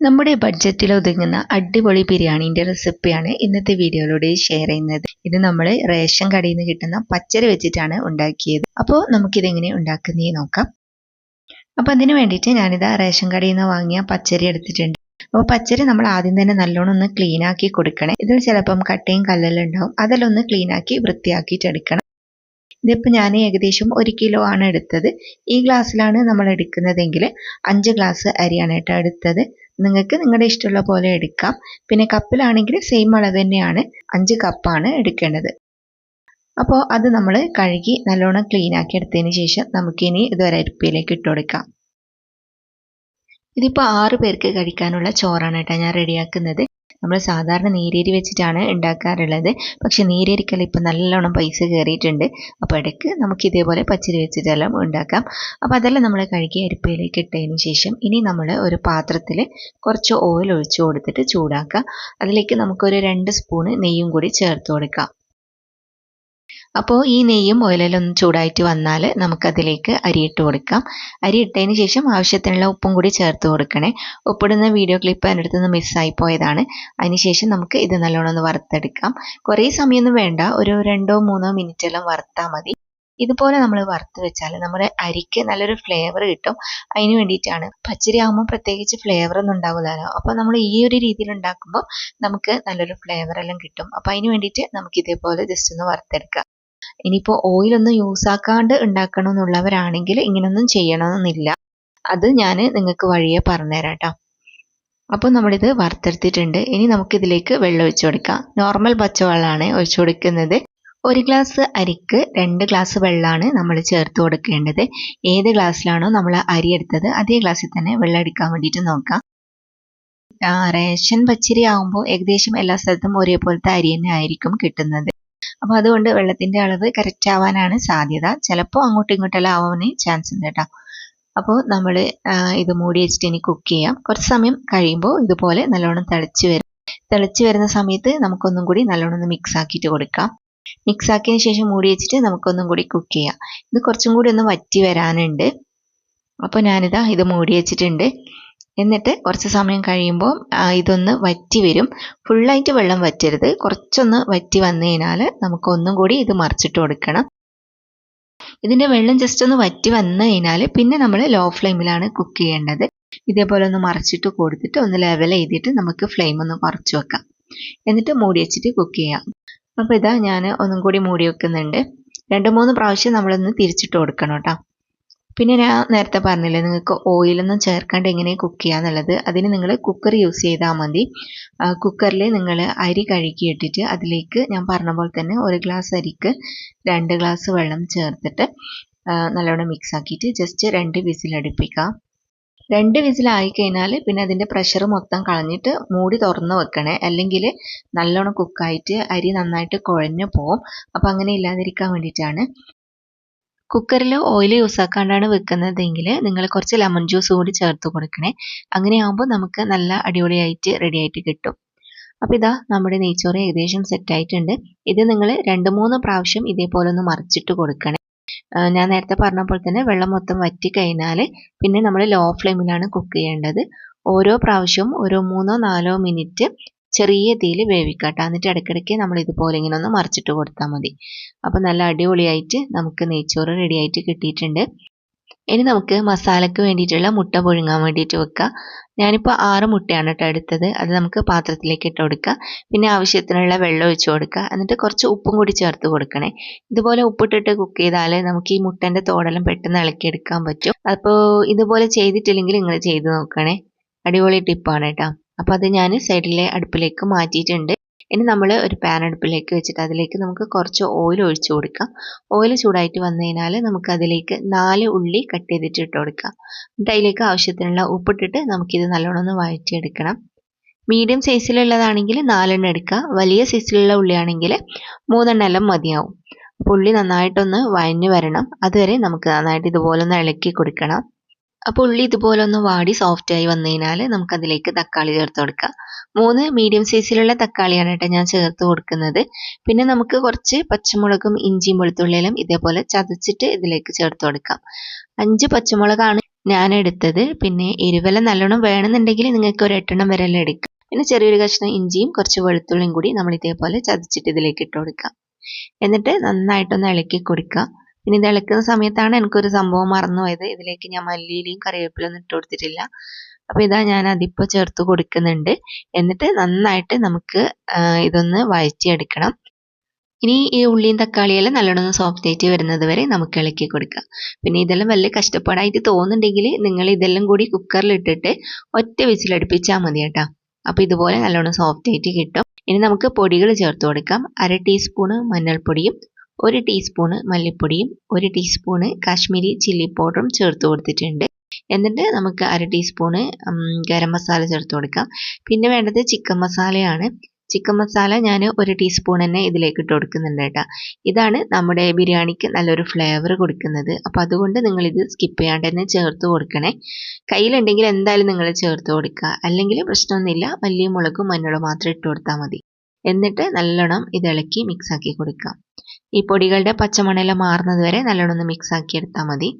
നമ്മുടെ ബഡ്ജറ്റിൽ ഒതുങ്ങുന്ന അടിപൊളി ബിരിയാണീന്റെ റെസിപ്പിയാണ് ഇന്നത്തെ വീഡിയോയിലൂടെ ഷെയർ ചെയ്യുന്നത്. ഇത് നമ്മൾ റേഷൻ കടയിൽ നിന്ന് കിട്ടുന്ന പച്ചരി വെച്ചിട്ടാണ് ഉണ്ടാക്കിയത്. അപ്പോൾ നമുക്കിതെങ്ങനെ ഉണ്ടാക്കുന്നേ നോക്കാം. അപ്പോൾ അതിന് വേണ്ടിയിട്ട് ഞാനിത് റേഷൻ കടയിൽ നിന്ന് വാങ്ങിയ പച്ചരി എടുത്തിട്ടുണ്ട്. അപ്പോൾ പച്ചരി നമ്മൾ ആദ്യം തന്നെ നല്ലോണം ഒന്ന് ക്ലീൻ ആക്കി കൊടുക്കണേ. ഇതിൽ ചിലപ്പം കട്ടയും കല്ലെല്ലാം ഉണ്ടാവും. അതെല്ലാം ഒന്ന് ക്ലീൻ ആക്കി വൃത്തിയാക്കിയിട്ട് എടുക്കണം. ഇതിപ്പോൾ ഞാൻ ഏകദേശം ഒരു കിലോ ആണ് എടുത്തത്. ഈ ഗ്ലാസ്സിലാണ് നമ്മൾ എടുക്കുന്നതെങ്കിൽ അഞ്ച് ഗ്ലാസ് അരിയാണ് കേട്ടോ എടുത്തത്. നിങ്ങൾക്ക് നിങ്ങളുടെ ഇഷ്ടമുള്ള പോലെ എടുക്കാം. പിന്നെ കപ്പിലാണെങ്കിൽ സെയിം അളവ് തന്നെയാണ്. അഞ്ച് കപ്പാണ് എടുക്കേണ്ടത്. അപ്പോൾ അത് നമ്മൾ കഴുകി നല്ലോണം ക്ലീൻ ആക്കി എടുത്തതിന് ശേഷം നമുക്കിനി ഇത് ഒരു അരിപ്പയിലേക്ക് ഇട്ട് കൊടുക്കാം. ഇതിപ്പോൾ ആറ് പേർക്ക് കഴിക്കാനുള്ള ചോറാണ് കേട്ടോ ഞാൻ റെഡിയാക്കുന്നത് നമ്മൾ സാധാരണ നീരേരി വെച്ചിട്ടാണ് ഉണ്ടാക്കാറുള്ളത് പക്ഷെ നീരേരിക്കെല്ലാം ഇപ്പം നല്ലോണം പൈസ കയറിയിട്ടുണ്ട് അപ്പോൾ ഇടയ്ക്ക് നമുക്ക് ഇതേപോലെ പച്ചരി വെച്ചിട്ടെല്ലാം ഉണ്ടാക്കാം. അപ്പോൾ അതെല്ലാം നമ്മൾ കഴുകി അരിപ്പയിലേക്ക് ഇട്ടതിന് ശേഷം ഇനി നമ്മൾ ഒരു പാത്രത്തിൽ കുറച്ച് ഓയിൽ ഒഴിച്ചു കൊടുത്തിട്ട് ചൂടാക്കുക അതിലേക്ക് നമുക്കൊരു രണ്ട് സ്പൂണ് നെയ്യും കൂടി ചേർത്ത് കൊടുക്കാം. അപ്പോൾ ഈ നെയ്യും ഓയിലെല്ലാം ഒന്ന് ചൂടായിട്ട് വന്നാൽ നമുക്കതിലേക്ക് അരിയിട്ട് കൊടുക്കാം. അരി ഇട്ടതിന് ശേഷം ആവശ്യത്തിനുള്ള ഉപ്പും കൂടി ചേർത്ത് കൊടുക്കണേ. ഉപ്പിടുന്ന വീഡിയോ ക്ലിപ്പ് എന്റെ അടുത്ത് നിന്ന് മിസ്സായി പോയതാണ്. അതിനുശേഷം നമുക്ക് ഇത് നല്ലോണം ഒന്ന് വറുത്തെടുക്കാം. കുറേ സമയമൊന്നും വേണ്ട. ഒരു രണ്ടോ മൂന്നോ മിനിറ്റ് എല്ലാം വറുത്താൽ മതി. ഇതുപോലെ നമ്മൾ വറുത്ത് വെച്ചാൽ നമ്മുടെ അരിക്ക് നല്ലൊരു ഫ്ലേവർ കിട്ടും. അതിന് വേണ്ടിയിട്ടാണ്. പച്ചരി ആകുമ്പോൾ പ്രത്യേകിച്ച് ഫ്ലേവർ ഒന്നും ഉണ്ടാവില്ലല്ലോ അപ്പോൾ നമ്മൾ ഈ ഒരു രീതിയിൽ ഉണ്ടാക്കുമ്പോൾ നമുക്ക് നല്ലൊരു ഫ്ലേവർ എല്ലാം കിട്ടും. അപ്പോൾ അതിന് വേണ്ടിയിട്ട് നമുക്ക് ഇതേപോലെ ജസ്റ്റ് ഒന്ന് വറുത്തെടുക്കാം. ഇനിയിപ്പോൾ ഓയിലൊന്നും യൂസ് ആക്കാണ്ട് ഉണ്ടാക്കണം എന്നുള്ളവരാണെങ്കിൽ ഇങ്ങനൊന്നും ചെയ്യണമെന്നില്ല അത് ഞാൻ നിങ്ങൾക്ക് വഴിയെ പറഞ്ഞുതരാം കേട്ടോ അപ്പോൾ നമ്മളിത് വറുത്തെടുത്തിട്ടുണ്ട്. ഇനി നമുക്കിതിലേക്ക് വെള്ളം ഒഴിച്ചു കൊടുക്കാം. നോർമൽ പച്ചവെള്ളമാണ് ഒഴിച്ചു കൊടുക്കുന്നത്. ഒരു ഗ്ലാസ് അരിക്ക് രണ്ട് ഗ്ലാസ് വെള്ളമാണ് നമ്മൾ ചേർത്ത് കൊടുക്കേണ്ടത്. ഏത് ഗ്ലാസ്സിലാണോ നമ്മൾ അരി എടുത്തത് അതേ ഗ്ലാസ്സിൽ തന്നെ വെള്ളം എടുക്കാൻ വേണ്ടിയിട്ട് നോക്കാം. റേഷൻ പച്ചരി ആകുമ്പോൾ ഏകദേശം എല്ലാ സ്ഥലത്തും ഒരേപോലത്തെ അരി തന്നെ ആയിരിക്കും കിട്ടുന്നത്. അപ്പോൾ അതുകൊണ്ട് വെള്ളത്തിന്റെ അളവ് കറക്റ്റ് ആവാനാണ് സാധ്യത. ചിലപ്പോൾ അങ്ങോട്ടും ഇങ്ങോട്ടെല്ലാം ആവാൻ ചാൻസ് ഉണ്ട് കേട്ടോ അപ്പോൾ നമ്മൾ ഇത് മൂടി വെച്ചിട്ട് ഇനി കുക്ക് ചെയ്യാം. കുറച്ച് സമയം കഴിയുമ്പോൾ ഇതുപോലെ നല്ലോണം തിളച്ച് വരും തിളച്ച് വരുന്ന സമയത്ത് നമുക്കൊന്നും കൂടി നല്ലോണം ഒന്ന് മിക്സ് ആക്കിയിട്ട് കൊടുക്കാം. മിക്സ് ആക്കിയതിന് ശേഷം മൂടി വെച്ചിട്ട് നമുക്കൊന്നും കൂടി കുക്ക് ചെയ്യാം. ഇത് കുറച്ചും കൂടി ഒന്ന് വറ്റി വരാനുണ്ട്. അപ്പോൾ ഞാനിതാ ഇത് മൂടി വെച്ചിട്ടുണ്ട്. എന്നിട്ട് കുറച്ച് സമയം കഴിയുമ്പോൾ ഇതൊന്ന് വറ്റി വരും. ഫുള്ളായിട്ട് വെള്ളം വറ്റരുത്. കുറച്ചൊന്ന് വറ്റി വന്നു കഴിഞ്ഞാൽ നമുക്ക് ഒന്നും കൂടി ഇത് മറിച്ചിട്ട് കൊടുക്കണം. ഇതിന്റെ വെള്ളം ജസ്റ്റ് ഒന്ന് വറ്റി വന്നു കഴിഞ്ഞാൽ പിന്നെ നമ്മൾ ലോ ഫ്ലെയിമിലാണ് കുക്ക് ചെയ്യേണ്ടത്. ഇതേപോലെ ഒന്ന് മറിച്ചിട്ട് കൊടുത്തിട്ട് ഒന്ന് ലെവൽ ചെയ്തിട്ട് നമുക്ക് ഫ്ലെയിം ഒന്ന് കുറച്ച് വെക്കാം. എന്നിട്ട് മൂടി വെച്ചിട്ട് കുക്ക് ചെയ്യാം. അപ്പോൾ ഇതാ ഞാൻ ഒന്നും കൂടി മൂടി വെക്കുന്നുണ്ട്. രണ്ട് മൂന്ന് പ്രാവശ്യം നമ്മളൊന്ന് തിരിച്ചിട്ട് കൊടുക്കണം കേട്ടോ. പിന്നെ ഞാൻ നേരത്തെ പറഞ്ഞില്ലേ നിങ്ങൾക്ക് ഓയിലൊന്നും ചേർക്കാണ്ട് എങ്ങനെ കുക്ക് ചെയ്യാന്നുള്ളത്. അതിന് നിങ്ങൾ കുക്കർ യൂസ് ചെയ്താൽ മതി. കുക്കറിൽ നിങ്ങൾ അരി കഴുകി ഇട്ടിട്ട് അതിലേക്ക് ഞാൻ പറഞ്ഞ പോലെ തന്നെ ഒരു ഗ്ലാസ് അരിക്ക് രണ്ട് ഗ്ലാസ് വെള്ളം ചേർത്തിട്ട് നല്ലോണം മിക്സ് ആക്കിയിട്ട് ജസ്റ്റ് രണ്ട് വിസിലടുപ്പിക്കുക രണ്ട് വിസിലായി കഴിഞ്ഞാൽ പിന്നെ അതിന്റെ പ്രഷർ മൊത്തം കളഞ്ഞിട്ട് മൂടി തുറന്ന് വെക്കണേ. അല്ലെങ്കിൽ നല്ലോണം കുക്കായിട്ട് അരി നന്നായിട്ട് കുഴഞ്ഞു പോവും. അപ്പോൾ അങ്ങനെ ഇല്ലാതിരിക്കാൻ വേണ്ടിയിട്ടാണ്. കുക്കറിൽ ഓയിൽ യൂസ് ആക്കാണ്ടാണ് വെക്കുന്നതെങ്കിൽ നിങ്ങൾ കുറച്ച് ലെമൺ ജ്യൂസ് കൂടി ചേർത്ത് കൊടുക്കണേ. അങ്ങനെയാകുമ്പോൾ നമുക്ക് നല്ല അടിപൊളിയായിട്ട് റെഡി ആയിട്ട് കിട്ടും. അപ്പോൾ ഇതാ നമ്മുടെ നെയ്ച്ചോറ് ഏകദേശം സെറ്റ് ആയിട്ടുണ്ട്. ഇത് നിങ്ങൾ രണ്ട് മൂന്ന് പ്രാവശ്യം ഇതേപോലെ ഒന്ന് മറിച്ചിട്ട് കൊടുക്കണേ. ഞാൻ നേരത്തെ പറഞ്ഞ പോലെ തന്നെ വെള്ളം മൊത്തം വറ്റി കഴിഞ്ഞാൽ പിന്നെ നമ്മൾ ലോ ഫ്ലെയിമിലാണ് കുക്ക് ചെയ്യേണ്ടത്. ഓരോ പ്രാവശ്യവും ഒരു മൂന്നോ നാലോ മിനിറ്റ് ചെറിയ തീയിൽ വേവിക്കട്ടെ. എന്നിട്ട് ഇടയ്ക്കിടയ്ക്ക് നമ്മൾ ഇതുപോലെ ഇങ്ങനെ ഒന്ന് മറിച്ചിട്ട് കൊടുത്താൽ മതി. അപ്പോൾ നല്ല അടിപൊളിയായിട്ട് നമുക്ക് നെയ്ച്ചോറ് റെഡി ആയിട്ട് കിട്ടിയിട്ടുണ്ട്. ഇനി നമുക്ക് മസാലയ്ക്ക് വേണ്ടിയിട്ടുള്ള മുട്ട പുഴുങ്ങാൻ വേണ്ടിയിട്ട് വെക്കുക. ഞാനിപ്പോൾ ആറ് മുട്ടയാണ് കേട്ടോ എടുത്തത്. അത് നമുക്ക് പാത്രത്തിലേക്ക് ഇട്ട് കൊടുക്കുക. പിന്നെ ആവശ്യത്തിനുള്ള വെള്ളം ഒഴിച്ച് കൊടുക്കുക. എന്നിട്ട് കുറച്ച് ഉപ്പും കൂടി ചേർത്ത് കൊടുക്കണേ. ഇതുപോലെ ഉപ്പിട്ടിട്ട് കുക്ക് ചെയ്താൽ നമുക്ക് ഈ മുട്ടന്റെ തോടെല്ലാം പെട്ടെന്ന് ഇളക്കിയെടുക്കാൻ പറ്റും. അപ്പോൾ ഇതുപോലെ ചെയ്തിട്ടില്ലെങ്കിൽ നിങ്ങൾ ചെയ്ത് നോക്കണേ. അടിപൊളി ടിപ്പാണ് കേട്ടോ. അപ്പോൾ അത് ഞാൻ സൈഡിലെ അടുപ്പിലേക്ക് മാറ്റിയിട്ടുണ്ട്. ഇനി നമ്മൾ ഒരു പാൻ അടുപ്പിലേക്ക് വെച്ചിട്ട് അതിലേക്ക് നമുക്ക് കുറച്ച് ഓയിൽ ഒഴിച്ചു കൊടുക്കാം. ഓയിൽ ചൂടായിട്ട് വന്നു കഴിഞ്ഞാൽ നമുക്ക് അതിലേക്ക് നാല് ഉള്ളി കട്ട് ചെയ്തിട്ട് ഇട്ട് കൊടുക്കാം. എന്നിട്ട് അതിലേക്ക് ആവശ്യത്തിനുള്ള ഉപ്പിട്ടിട്ട് നമുക്കിത് നല്ലോണം ഒന്ന് വഴറ്റിയെടുക്കണം. മീഡിയം സൈസിലുള്ളതാണെങ്കിൽ നാലെണ്ണം എടുക്കുക വലിയ സൈസിലുള്ള ഉള്ളിയാണെങ്കിൽ മൂന്നെണ്ണം എല്ലാം മതിയാവും. അപ്പോൾ ഉള്ളി നന്നായിട്ടൊന്ന് വഴഞ്ഞു വരണം. അതുവരെ നമുക്ക് നന്നായിട്ട് ഇതുപോലെ ഒന്ന് ഇളക്കി കൊടുക്കണം. അപ്പോൾ ഉള്ളി ഇതുപോലെ ഒന്ന് വാടി സോഫ്റ്റ് ആയി വന്നു കഴിഞ്ഞാൽ നമുക്കതിലേക്ക് തക്കാളി ചേർത്ത് കൊടുക്കാം. മൂന്ന് മീഡിയം സൈസിലുള്ള തക്കാളിയാണ് കേട്ടോ ഞാൻ ചേർത്ത് കൊടുക്കുന്നത്. പിന്നെ നമുക്ക് കുറച്ച് പച്ചമുളകും ഇഞ്ചിയും വെളുത്തുള്ളിയിലും ഇതേപോലെ ചതച്ചിട്ട് ഇതിലേക്ക് ചേർത്ത് കൊടുക്കാം. അഞ്ച് പച്ചമുളകാണ് ഞാൻ എടുത്തത്. പിന്നെ എരിവെല്ലാം നല്ലോണം വേണമെന്നുണ്ടെങ്കിൽ നിങ്ങൾക്ക് ഒരു എട്ടെണ്ണം വരെ എടുക്കാം. പിന്നെ ചെറിയൊരു കഷ്ണം ഇഞ്ചിയും കുറച്ച് വെളുത്തുള്ളിയും കൂടി നമ്മൾ ഇതേപോലെ ചതച്ചിട്ട് ഇതിലേക്ക് ഇട്ട് കൊടുക്കാം. എന്നിട്ട് നന്നായിട്ടൊന്ന് ഇളക്കി കൊടുക്കുക പിന്നെ ഇത് ഇളക്കുന്ന സമയത്താണ് എനിക്കൊരു സംഭവം മറന്നുപോയത് ഇതിലേക്ക് ഞാൻ മല്ലിയിലയും കറിവേപ്പിലൊന്നും ഇട്ട് കൊടുത്തിട്ടില്ല. അപ്പോൾ ഇതാ ഞാൻ അതിപ്പോൾ ചേർത്ത് കൊടുക്കുന്നുണ്ട്. എന്നിട്ട് നന്നായിട്ട് നമുക്ക് ഇതൊന്ന് വഴറ്റിയെടുക്കണം. ഇനി ഈ ഉള്ളിയും തക്കാളിയെല്ലാം നല്ലോണം സോഫ്റ്റ് ആയിട്ട് വരുന്നത് വരെ നമുക്ക് ഇളക്കി കൊടുക്കാം. പിന്നെ ഇതെല്ലാം വലിയ കഷ്ടപ്പാടായിട്ട് തോന്നുന്നുണ്ടെങ്കിൽ നിങ്ങൾ ഇതെല്ലാം കൂടി കുക്കറിൽ ഇട്ടിട്ട് ഒറ്റ വിസിലടുപ്പിച്ചാൽ മതി കേട്ടോ. അപ്പോൾ ഇതുപോലെ നല്ലോണം സോഫ്റ്റ് ആയിട്ട് കിട്ടും. ഇനി നമുക്ക് പൊടികൾ ചേർത്ത് കൊടുക്കാം. അര ടീസ്പൂണ് മഞ്ഞൾപ്പൊടിയും ഒരു ടീസ്പൂണ് മല്ലിപ്പൊടിയും ഒരു ടീസ്പൂണ് കാശ്മീരി ചില്ലി പൗഡറും ചേർത്ത് കൊടുത്തിട്ടുണ്ട്. എന്നിട്ട് നമുക്ക് അര ടീസ്പൂണ് ഗരം മസാല ചേർത്ത് കൊടുക്കാം. പിന്നെ വേണ്ടത് ചിക്കൻ മസാലയാണ് ചിക്കൻ മസാല ഞാൻ ഒരു ടീസ്പൂൺ തന്നെ ഇതിലേക്ക് ഇട്ട് കൊടുക്കുന്നുണ്ട് കേട്ടോ. ഇതാണ് നമ്മുടെ ബിരിയാണിക്ക് നല്ലൊരു ഫ്ലേവർ കൊടുക്കുന്നത്. അപ്പോൾ അതുകൊണ്ട് നിങ്ങൾ ഇത് സ്കിപ്പ് ചെയ്യാണ്ട് തന്നെ ചേർത്ത് കൊടുക്കണേ. കയ്യിലുണ്ടെങ്കിൽ എന്തായാലും നിങ്ങൾ ചേർത്ത് കൊടുക്കുക. അല്ലെങ്കിൽ പ്രശ്നമൊന്നുമില്ല. വലിയ മുളകും മഞ്ഞളും മാത്രം ഇട്ട് കൊടുത്താൽ മതി. എന്നിട്ട് നല്ലോണം ഇത് ഇളക്കി മിക്സ് ആക്കി കൊടുക്കാം. ഈ പൊടികളുടെ പച്ചമണെല്ലാം മാറുന്നത് വരെ നല്ലോണം മിക്സ് ആക്കി എടുത്താൽ മതി.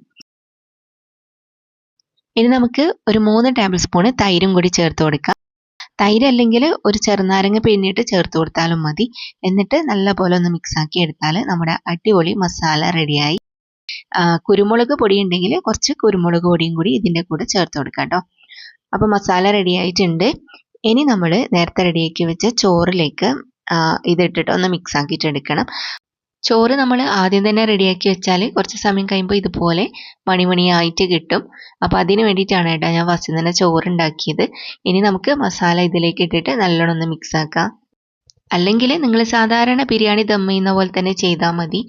ഇനി നമുക്ക് ഒരു മൂന്ന് ടേബിൾ സ്പൂണ് തൈരും കൂടി ചേർത്ത് കൊടുക്കാം. തൈര് അല്ലെങ്കിൽ ഒരു ചെറുനാരങ്ങ പിഴിഞ്ഞിട്ട് ചേർത്ത് കൊടുത്താലും മതി. എന്നിട്ട് നല്ലപോലെ ഒന്ന് മിക്സ് ആക്കി എടുത്താൽ നമ്മുടെ അടിപൊളി മസാല റെഡിയായി കുരുമുളക് പൊടി ഉണ്ടെങ്കിൽ കുറച്ച് കുരുമുളക് പൊടിയും കൂടി ഇതിന്റെ കൂടെ ചേർത്ത് കൊടുക്കാം കേട്ടോ. അപ്പോൾ മസാല റെഡി ആയിട്ടുണ്ട്. ഇനി നമ്മൾ നേരത്തെ റെഡിയാക്കി വെച്ച ചോറിലേക്ക് ഇതിട്ടിട്ട് ഒന്ന് മിക്സ് ആക്കിയിട്ട് എടുക്കണം. ചോറ് നമ്മൾ ആദ്യം തന്നെ റെഡിയാക്കി വെച്ചാൽ കുറച്ച് സമയം കഴിയുമ്പോൾ ഇതുപോലെ മണിമണിയായിട്ട് കിട്ടും. അപ്പോൾ അതിന് വേണ്ടിയിട്ടാണ് കേട്ടോ ഞാൻ ഫസ്റ്റ് തന്നെ ചോറ് ഉണ്ടാക്കിയത് ഇനി നമുക്ക് മസാല ഇതിലേക്ക് ഇട്ടിട്ട് നല്ലോണം ഒന്ന് മിക്സ് ആക്കാം. അല്ലെങ്കിൽ നിങ്ങൾ സാധാരണ ബിരിയാണി ദം ചെയ്യുന്ന പോലെ തന്നെ ചെയ്താൽ മതി.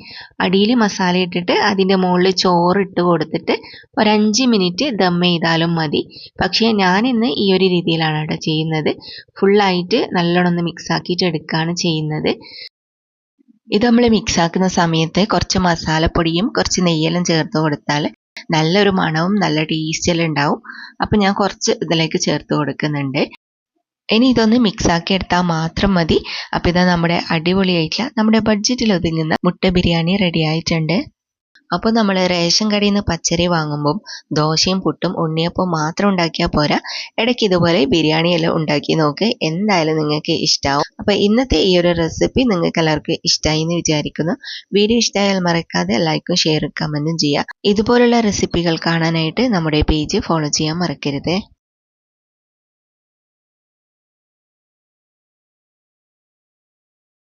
അടിയിൽ മസാല ഇട്ടിട്ട് അതിന്റെ മുകളിൽ ചോറ് ഇട്ട് കൊടുത്തിട്ട് ഒരഞ്ച് മിനിറ്റ് ദം ചെയ്താലും മതി. പക്ഷേ ഞാൻ ഇന്ന് ഈ ഒരു രീതിയിലാണ് കേട്ടോ ചെയ്യുന്നത്. ഫുള്ളായിട്ട് നല്ലോണം ഒന്ന് മിക്സ് ആക്കിയിട്ട് എടുക്കുകയാണ് ചെയ്യുന്നത്. ഇത് നമ്മൾ മിക്സ് ആക്കുന്ന സമയത്ത് കുറച്ച് മസാലപ്പൊടിയും കുറച്ച് നെയ്യെല്ലാം ചേർത്ത് കൊടുത്താൽ നല്ലൊരു മണവും നല്ല ടേസ്റ്റിലും ഉണ്ടാവും. അപ്പം ഞാൻ കുറച്ച് ഇതിലേക്ക് ചേർത്ത് കൊടുക്കുന്നുണ്ട്. ഇനി ഇതൊന്ന് മിക്സ് ആക്കി എടുത്താൽ മാത്രം മതി. അപ്പോൾ ഇതാ നമ്മുടെ അടിപൊളിയായിട്ടുള്ള നമ്മുടെ ബഡ്ജറ്റിൽ ഒതുങ്ങുന്ന മുട്ട ബിരിയാണി റെഡി ആയിട്ടുണ്ട്. അപ്പോൾ നമ്മൾ റേഷൻ കടയിൽ നിന്ന് പച്ചരി വാങ്ങുമ്പം ദോശയും പുട്ടും ഉണ്ണിയപ്പം മാത്രം ഉണ്ടാക്കിയാൽ പോരാ. ഇടയ്ക്ക് ഇതുപോലെ ബിരിയാണി എല്ലാം ഉണ്ടാക്കി നോക്ക്. എന്തായാലും നിങ്ങൾക്ക് ഇഷ്ടമാവും അപ്പോൾ ഇന്നത്തെ ഈ ഒരു റെസിപ്പി നിങ്ങൾക്ക് എല്ലാവർക്കും ഇഷ്ടമായി എന്ന് വിചാരിക്കുന്നു. വീഡിയോ ഇഷ്ടമായാൽ മറക്കാതെ ലൈക്കും ഷെയറും കമന്റും ചെയ്യുക. ഇതുപോലുള്ള റെസിപ്പികൾ കാണാനായിട്ട് നമ്മുടെ പേജ് ഫോളോ ചെയ്യാൻ മറക്കരുത്.